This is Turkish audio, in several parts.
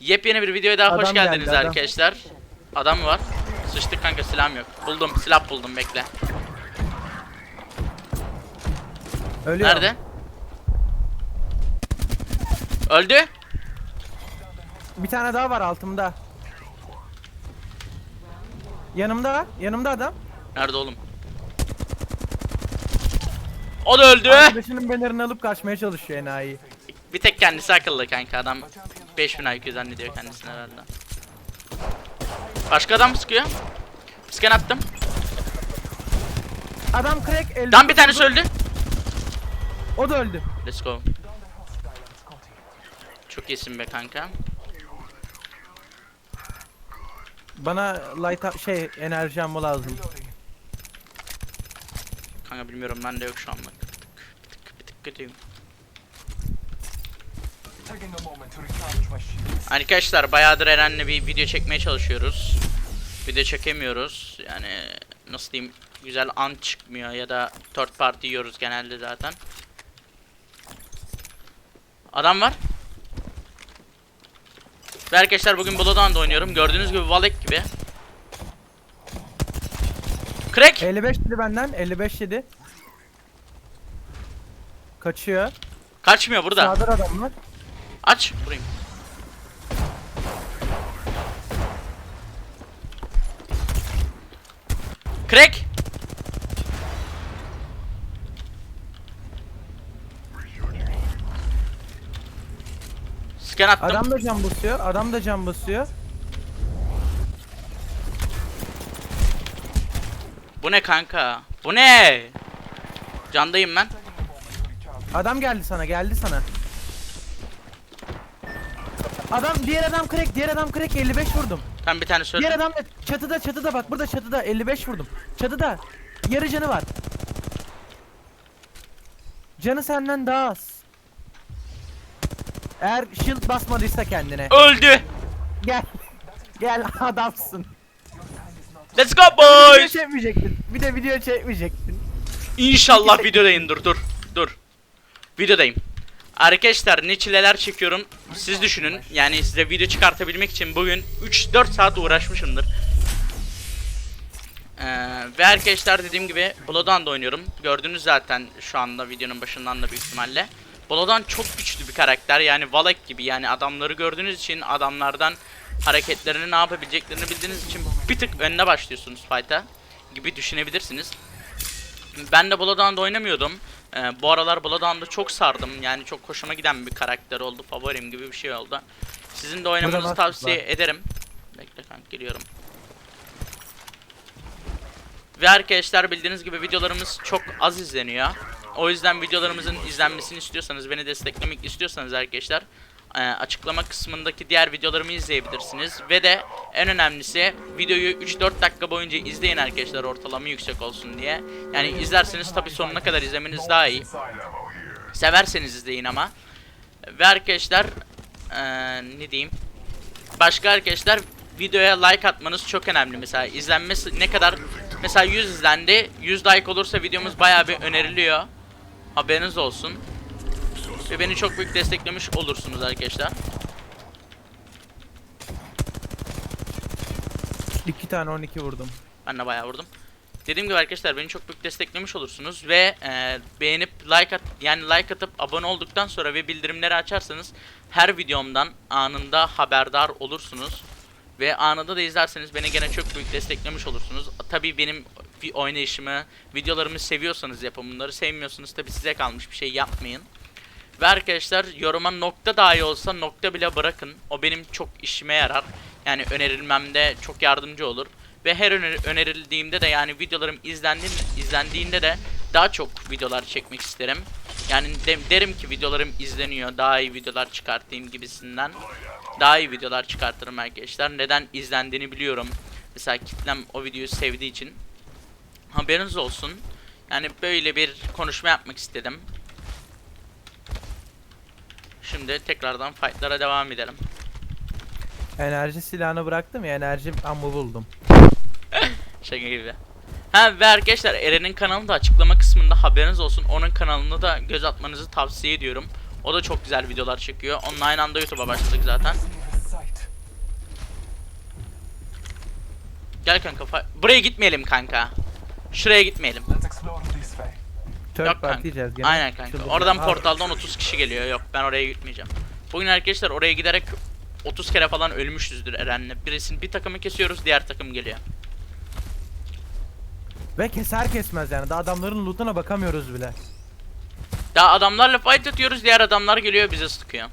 Yepyeni bir videoya daha hoş Adam geldiniz geldi, adam. arkadaşlar. Adam mı var? Sıçtık kanka silahım yok. Buldum silah buldum bekle. Ölüyor. Nerede? Öldü. Bir tane daha var altımda. Yanımda, yanımda adam. Nerede oğlum? O da öldü. Arkadaşının belerini alıp kaçmaya çalışıyor enayi. Bir tek kendisi akıllı kanka adam 5000 IQ zannediyor kendisini herhalde. Başka adam mı sıkıyor? Scan attım. Adam crack elde. Tam bir tanesi öldü. O da öldü. Let's go. Çok iyisin be kanka. Bana light up, şey enerji ammo lazım. Kanka bilmiyorum bende yok şu anlık. Bir tık, bir tık kötüyüm. Arkadaşlar bayağıdır Eren'le bir video çekmeye çalışıyoruz. Video çekemiyoruz. Yani nasıl diyeyim güzel an çıkmıyor ya da third party yiyoruz genelde zaten. Adam var. Ve arkadaşlar bugün Bloodhound oynuyorum. Gördüğünüz gibi Valek gibi. Crack! 55 yedi benden, 55 yedi. Kaçıyor. Kaçmıyor burada. Sağda adam var. Aç. Vurayım. Crack. Scan attım. Adam da cam basıyor, adam da cam basıyor. Bu ne kanka? Bu ne? Candayım ben. Adam geldi sana, geldi sana. Adam, diğer adam crack, diğer adam crack 55 vurdum. Tam bir tane Diğer söyledim. adam da çatıda, çatıda bak burada çatıda 55 vurdum. Çatıda. Yarı canı var. Canı senden daha az. Eğer shield basmadıysa kendine. Öldü. Gel. Gel adamsın. Let's go Video boys. çekmeyecektin. Bir de video çekmeyecektin. İnşallah videodayım dur dur dur. Videodayım. Arkadaşlar ne çileler çekiyorum siz düşünün. Yani size video çıkartabilmek için bugün 3-4 saat uğraşmışımdır. Ee, ve arkadaşlar dediğim gibi Bloodhound oynuyorum. Gördünüz zaten şu anda videonun başından da büyük ihtimalle. Bloodhound çok güçlü bir karakter yani Valak gibi yani adamları gördüğünüz için adamlardan hareketlerini ne yapabileceklerini bildiğiniz için bir tık önüne başlıyorsunuz fight'a gibi düşünebilirsiniz. Ben de Bloodhound oynamıyordum. Ee, bu aralar Bloodhound'ı çok sardım. Yani çok hoşuma giden bir karakter oldu. Favorim gibi bir şey oldu. Sizin de oynamanızı tavsiye var. ederim. Bekle kanka geliyorum. Ve arkadaşlar bildiğiniz gibi videolarımız çok az izleniyor. O yüzden videolarımızın izlenmesini istiyorsanız, beni desteklemek istiyorsanız arkadaşlar e, açıklama kısmındaki diğer videolarımı izleyebilirsiniz. Ve de en önemlisi videoyu 3-4 dakika boyunca izleyin arkadaşlar ortalama yüksek olsun diye. Yani izlerseniz tabi sonuna kadar izlemeniz daha iyi. Severseniz izleyin ama. Ve arkadaşlar e, ne diyeyim? Başka arkadaşlar videoya like atmanız çok önemli. Mesela izlenmesi ne kadar mesela 100 izlendi. 100 like olursa videomuz bayağı bir öneriliyor. Haberiniz olsun. Ve beni çok büyük desteklemiş olursunuz arkadaşlar. İki tane 12 vurdum. Ben de bayağı vurdum. Dediğim gibi arkadaşlar beni çok büyük desteklemiş olursunuz ve e, beğenip like at yani like atıp abone olduktan sonra ve bildirimleri açarsanız her videomdan anında haberdar olursunuz. Ve anında da izlerseniz beni gene çok büyük desteklemiş olursunuz. Tabii benim vi- oynayışımı, videolarımı seviyorsanız yapın bunları. Sevmiyorsanız tabii size kalmış bir şey yapmayın. Ve arkadaşlar yoruma nokta dahi olsa nokta bile bırakın. O benim çok işime yarar. Yani önerilmemde çok yardımcı olur. Ve her öner- önerildiğimde de yani videolarım izlendiğinde, izlendiğinde de daha çok videolar çekmek isterim. Yani de- derim ki videolarım izleniyor, daha iyi videolar çıkartayım gibisinden. Daha iyi videolar çıkartırım arkadaşlar. Neden izlendiğini biliyorum. Mesela kitlem o videoyu sevdiği için. Haberiniz olsun. Yani böyle bir konuşma yapmak istedim. Şimdi tekrardan fightlara devam edelim. Enerji silahını bıraktım ya enerji ammo buldum. Şaka gibi. Ha ve arkadaşlar Eren'in kanalını açıklama kısmında haberiniz olsun. Onun kanalını da göz atmanızı tavsiye ediyorum. O da çok güzel videolar çekiyor. Onun aynı anda YouTube'a başladık zaten. Gel kanka. Buraya gitmeyelim kanka. Şuraya gitmeyelim. Third Yok kanka. gene. Aynen kanka. Çıldıracağız. Oradan Abi, portaldan 30 kişi geliyor. Yok ben oraya gitmeyeceğim. Bugün arkadaşlar oraya giderek 30 kere falan ölmüşüzdür Eren'le. Birisini bir takımı kesiyoruz, diğer takım geliyor. Ve keser kesmez yani. Daha adamların lootuna bakamıyoruz bile. Daha adamlarla fight atıyoruz, diğer adamlar geliyor bize sıkıyor.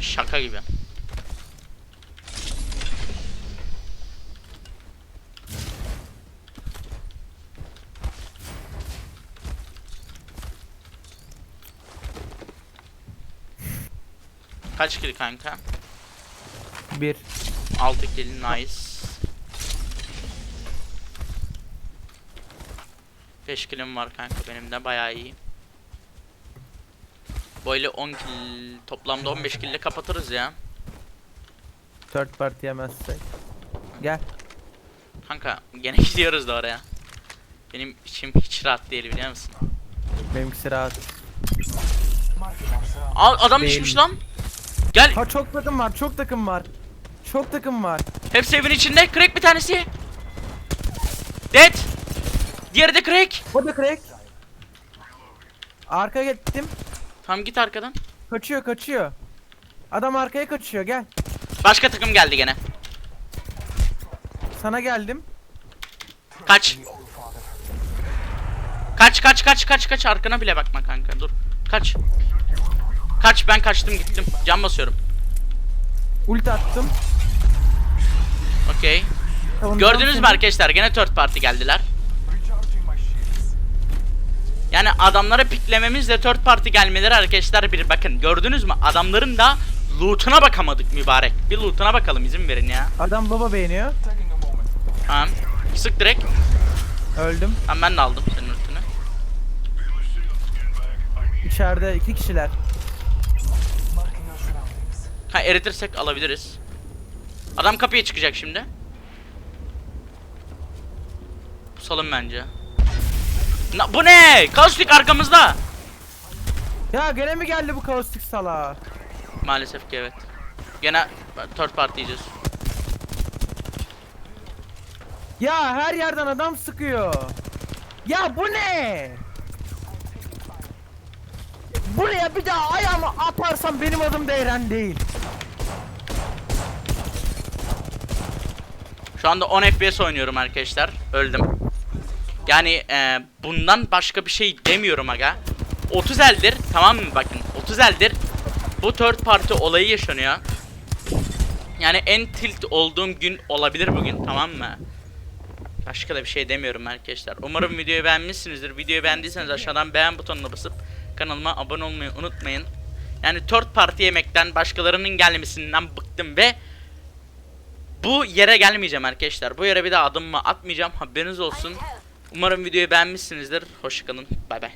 Şaka gibi. Kaç kill kanka? Bir. 6 kill nice. 5 killim var kanka benim de bayağı iyi. Böyle 10 kill toplamda 15 kill ile kapatırız ya. Third party yemezsek. Gel. Kanka gene gidiyoruz da oraya. Benim içim hiç rahat değil biliyor musun? Benimkisi rahat. Aa adam Değil. düşmüş lan. Gel. Ha çok takım var, çok takım var. Çok takım var. Hepsi evin içinde. Crack bir tanesi. Dead. Diğeri de crack. O da crack. Arkaya gittim. Tamam git arkadan. Kaçıyor, kaçıyor. Adam arkaya kaçıyor, gel. Başka takım geldi gene. Sana geldim. Kaç. Kaç kaç kaç kaç kaç arkana bile bakma kanka dur. Kaç. Kaç ben kaçtım gittim. Can basıyorum. Ult attım. Okey. Gördünüz mü arkadaşlar gene third party geldiler. Yani adamlara piklememizle third party gelmeleri arkadaşlar bir bakın. Gördünüz mü adamların da loot'una bakamadık mübarek. Bir loot'una bakalım izin verin ya. Adam baba beğeniyor. Tamam. Sık direkt. Öldüm. Tamam ben de aldım senin ultini. İçeride iki kişiler. Ha eritirsek alabiliriz. Adam kapıya çıkacak şimdi. Pusalım bence. Na, bu ne? Kaustik arkamızda. Ya gene mi geldi bu kaustik sala? Maalesef ki evet. Gene third party yiyeceğiz. Ya her yerden adam sıkıyor. Ya bu ne? Buraya bir daha ayağımı atarsam benim adım Değren değil. Şu anda 10 FPS oynuyorum arkadaşlar. Öldüm. Yani e, bundan başka bir şey demiyorum aga. 30 eldir tamam mı bakın 30 eldir bu third party olayı yaşanıyor. Yani en tilt olduğum gün olabilir bugün tamam mı? Başka da bir şey demiyorum arkadaşlar. Umarım videoyu beğenmişsinizdir. Videoyu beğendiyseniz aşağıdan beğen butonuna basıp kanalıma abone olmayı unutmayın. Yani third party yemekten başkalarının gelmesinden bıktım ve bu yere gelmeyeceğim arkadaşlar. Bu yere bir daha adımımı atmayacağım. Haberiniz olsun. Umarım videoyu beğenmişsinizdir. Hoşçakalın. Bay bay.